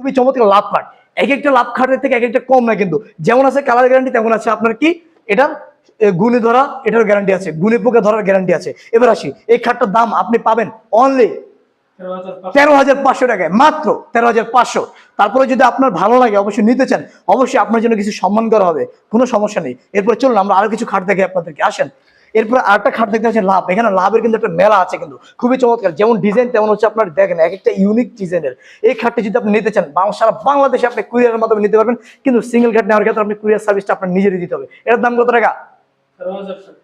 খুবই চমৎকার লাভ খাট এক একটা লাভ খাটের থেকে এক একটা কম না কিন্তু। যেমন আছে কালার গ্যারান্টি তেমন আছে আপনার কি? এটা গুণে ধরা এটার গ্যারান্টি আছে। গুণে পোকা ধরার গ্যারান্টি আছে। এবার আসি, এই খাটটার দাম আপনি পাবেন অনলি তেরো হাজার পাঁচশো টাকায়, মাত্র তেরো হাজার পাঁচশো। তারপরে যদি আপনার ভালো লাগে, অবশ্যই নিতে চান, অবশ্যই আপনার জন্য কিছু সম্মান করা হবে। কোনো সমস্যা নেই। এরপরে চলুন, আমরা আরও কিছু খাট দেখে আপনাদেরকে। আসেন। এরপরে আরেকটা খাট দেখতে পাচ্ছেন, লাভ। এখানে লাভের কিন্তু একটা মেলা আছে কিন্তু। খুবই চমৎকার। যেমন ডিজাইন তেমন হচ্ছে আপনার দেখেন এক একটা ইউনিক ডিজাইনের এই খাটটি যদি আপনি নিতে চান সারা বাংলাদেশে আপনি কুরিয়ারের মাধ্যমে নিতে পারবেন, কিন্তু সিঙ্গেল খাট নেওয়ার ক্ষেত্রে আপনি কুরিয়ার সার্ভিসটা আপনার নিজেরই দিতে হবে। এটার দাম কত টাকা?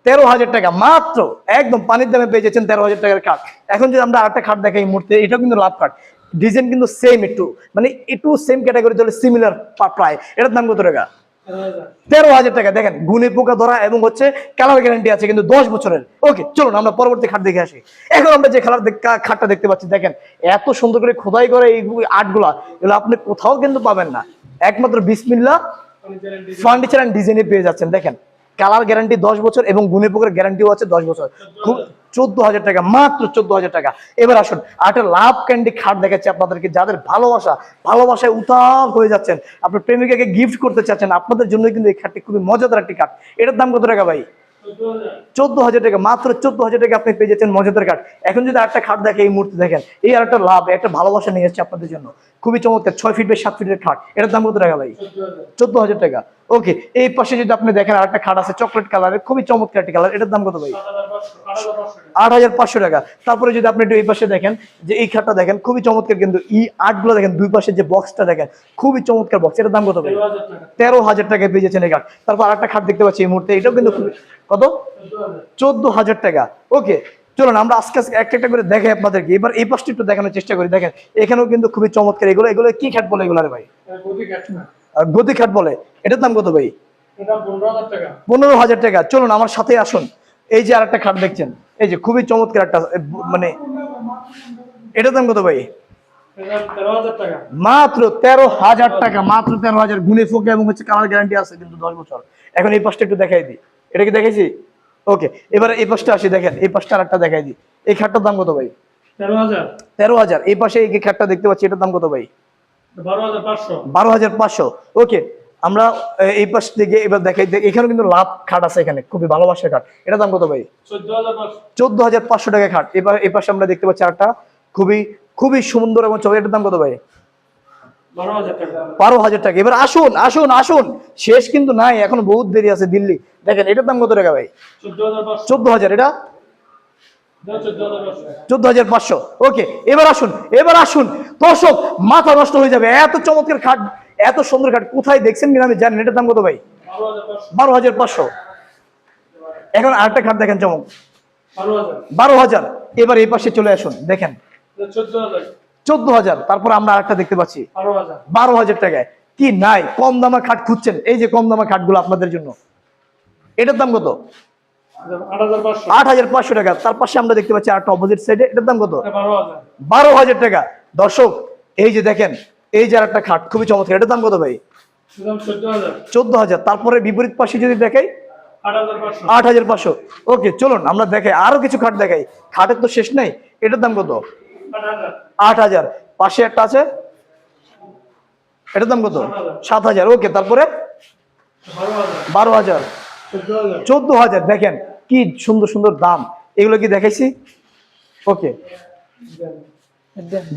তেরো হাজার টাকা। মাত্র। একদম পানির দামে পেয়ে যাচ্ছেন তেরো হাজার টাকার কাঠ এখন যদি আমরা আরেকটা খাট দেখাই মুহূর্তে, এটাও কিন্তু লাভ কাঠ ডিজাইন কিন্তু সেম একটু। মানে একটু সেম ক্যাটাগরি তাহলে সিমিলার প্রায়। এটার দাম কত টাকা? তেরো হাজার টাকা। দেখেন গুনে পোকা ধরা এবং হচ্ছে কালার গ্যারান্টি আছে কিন্তু দশ বছরের। ওকে চলুন, আমরা পরবর্তী খাট দেখে আসি। এখন আমরা যে খেলার খাটটা দেখতে পাচ্ছি, দেখেন, এত সুন্দর করে খোদাই করে এই আর্টগুলা এগুলো আপনি কোথাও কিন্তু পাবেন না। একমাত্র বিসমিল্লা ফার্নিচার অ্যান্ড ডিজাইনে পেয়ে যাচ্ছেন। দেখেন কালার গ্যারান্টি দশ বছর এবং গুনে পোকার গ্যারান্টিও আছে দশ বছর। খুব চোদ্দ হাজার টাকা, মাত্র চোদ্দ হাজার টাকা। এবার আসুন একটা লাভ ক্যান্ডি খাট দেখাচ্ছি আপনাদেরকে। যাদের ভালোবাসা, ভালোবাসায় উতাল হয়ে যাচ্ছেন, আপনার প্রেমিকাকে গিফট করতে চাচ্ছেন, আপনাদের জন্য কিন্তু এই খাটটি খুবই মজাদার একটি খাট এটার দাম কত টাকা ভাই? চোদ্দ হাজার টাকা মাত্র চোদ্দ হাজার টাকা আপনি পেয়ে যাচ্ছেন মজাদার কাঠ এখন যদি একটা খাট দেখে এই মুহূর্তে দেখেন এই আর একটা লাভ একটা ভালোবাসা নিয়ে এসেছে আপনাদের জন্য। খুবই চমৎকার ছয় ফিট বাই সাত ফিটের খাট। এটার দাম কত টাকা ভাই? চোদ্দ হাজার টাকা। ওকে এই পাশে যদি আপনি দেখেন আরেকটা খাট আছে চকলেট কালারের খুবই চমৎকার একটি কালার এটার দাম কত ভাই? আট হাজার পাঁচশো টাকা। তারপরে যদি আপনি একটু এই পাশে দেখেন যে এই খাটটা দেখেন খুবই চমৎকার কিন্তু এই আর্টগুলো দেখেন দুই পাশে যে বক্সটা দেখেন খুবই চমৎকার বক্স এটার দাম কত ভাই? তেরো হাজার টাকায় পেয়ে যাচ্ছেন এই খাট তারপর আরেকটা খাট দেখতে পাচ্ছি এই মুহূর্তে এটাও কিন্তু খুবই কত? চোদ্দ হাজার টাকা। ওকে চলুন আমরা আজকে আজকে একটা একটা করে দেখাই আপনাদেরকে। এবার এই পাশটা একটু দেখানোর চেষ্টা করি। দেখেন এখানেও কিন্তু খুবই চমৎকার। এগুলো এগুলো কি খাট বলে এগুলো ভাই? গদি খাট বলে। এটার দাম কত ভাই? পনেরো হাজার টাকা। চলুন আমার সাথে আসুন। এই যে আর একটা খাট দেখছেন। এই যে খুবই চমৎকার একটা মানে এটার দাম কত ভাই? মাত্র তেরো হাজার টাকা। মাত্র তেরো হাজার। গুনে ফোকে এবং হচ্ছে কালার গ্যারান্টি আছে কিন্তু দশ বছর। এখন এই পাশটা একটু দেখাই দিই। এটা কি দেখেছি ওকে এবার এই পাশটা আসি দেখেন এই পাশটা আরেকটা দেখাই দিই। এই খাটটার দাম কত ভাই? তেরো হাজার। এই পাশে এই খাটটা দেখতে পাচ্ছি এটার দাম কত ভাই? বারো হাজার পাঁচশো। ওকে আমরা এই পাশ থেকে এবার দেখাই দিই, এখানেও কিন্তু লাভ খাট আছে এখানে খুবই ভালোবাসার খাট। এটার দাম কত ভাই? চোদ্দ হাজার পাঁচশো টাকা খাট। এবার এই পাশে আমরা দেখতে পাচ্ছি আরেকটা খুবই খুবই সুন্দর এবং চকলেটের দাম কত ভাই? বারো হাজার টাকা। এবার আসুন আসুন আসুন। শেষ কিন্তু নাই এখন বহুত দেরি আছে দিল্লি। দেখেন এটার দাম কত টাকা ভাই? চোদ্দ হাজার এটা? চোদ্দ হাজার পাঁচশো। ওকে এবার আসুন এবার আসুন। দর্শক মাথা নষ্ট হয়ে যাবে। এত চমৎকার খাট এত সুন্দর খাট কোথায় দেখছেন কিনা আমি জানি না, এটার দাম কত ভাই? বারো হাজার পাঁচশো। এখন আরেকটা খাট দেখেন চমক। বারো হাজার। এবার এই পাশে চলে আসুন দেখেন। চোদ্দ হাজার। তারপর আমরা আরেকটা দেখতে পাচ্ছি। বারো হাজার। টাকায়। কি নাই কম দামা খাট খুঁজছেন? এই যে কম দামা খাটগুলো আপনাদের জন্য। এটার দাম কত? আট হাজার পাঁচশো। টাকা। তার পাশে আমরা দেখতে পাচ্ছি আরেকটা অপোজিট সাইডে এটার দাম কত? বারো হাজার। টাকা। দর্শক এই যে দেখেন এই যে আরেকটা খাট খুবই চমৎকার। এটার দাম কত ভাই? চোদ্দ হাজার। তারপরে বিপরীত পাশে যদি দেখাই? আট হাজার পাঁচশো। ওকে চলুন আমরা দেখাই। আরও কিছু খাট দেখাই। খাটের তো শেষ নাই। এটার দাম কত? আট হাজার। পাশে একটা আছে। এটার দাম কত? সাত হাজার। ওকে তারপরে? বারো হাজার। চোদ্দ হাজার। দেখেন কি সুন্দর সুন্দর দাম। এগুলো কি দেখাইছি? ওকে।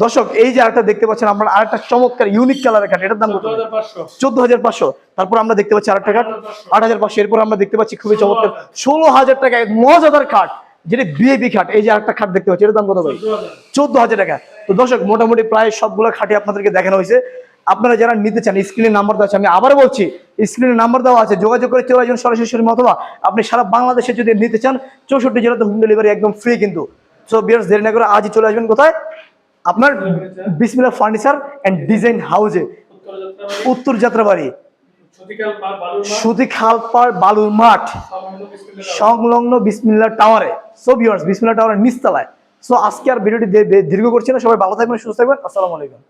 দর্শক এই যে আরেকটা দেখতে পাচ্ছেন আমরা আরেকটা চমৎকার ইউনিক কালারের খাট। এটার দাম কত? চোদ্দ হাজার পাঁচশো। তারপর আমরা দেখতে পাচ্ছি আরেকটা খাট। আট হাজার পাঁচশো। এরপর আমরা দেখতে পাচ্ছি খুবই চমৎকার। ষোলো হাজার টাকা এক মজাদার খাট। যেটা বিএপি খাট, এই যে আরেকটা খাট দেখতে পাচ্ছি, এটার দাম কত চোদ্দ হাজার টাকা। তো দর্শক, মোটামুটি প্রায় সবগুলো খাটে আপনাদেরকে দেখানো হয়েছে। আপনারা যারা নিতে চান স্ক্রিনে নাম্বার দেওয়া আছে, আমি আবার বলছি স্ক্রিনে নাম্বার দেওয়া আছে, যোগাযোগ করে চলে আসবেন সরাসরি অথবা আপনি সারা বাংলাদেশে যদি নিতে চান, চৌষট্টি জেলাতে হোম ডেলিভারি একদম ফ্রি কিন্তু। সো বিয়ার্স দেরি না করে আজই চলে আসবেন কোথায়? আপনার বিসমিল্লা ফার্নিচার অ্যান্ড ডিজাইন হাউসে উত্তর যাত্রাবাড়ি। সুতি খালপাড় বালুর মাঠ। সংলগ্ন বিসমিল্লা টাওয়ারে। সো ভিউয়ার্স বিসমিল্লা টাওয়ারের নিচতলায়। সো আজকে আর ভিডিওটি দীর্ঘ করছি না। সবাই ভালো থাকবেন সুস্থ থাকবেন। আসসালামু আলাইকুম।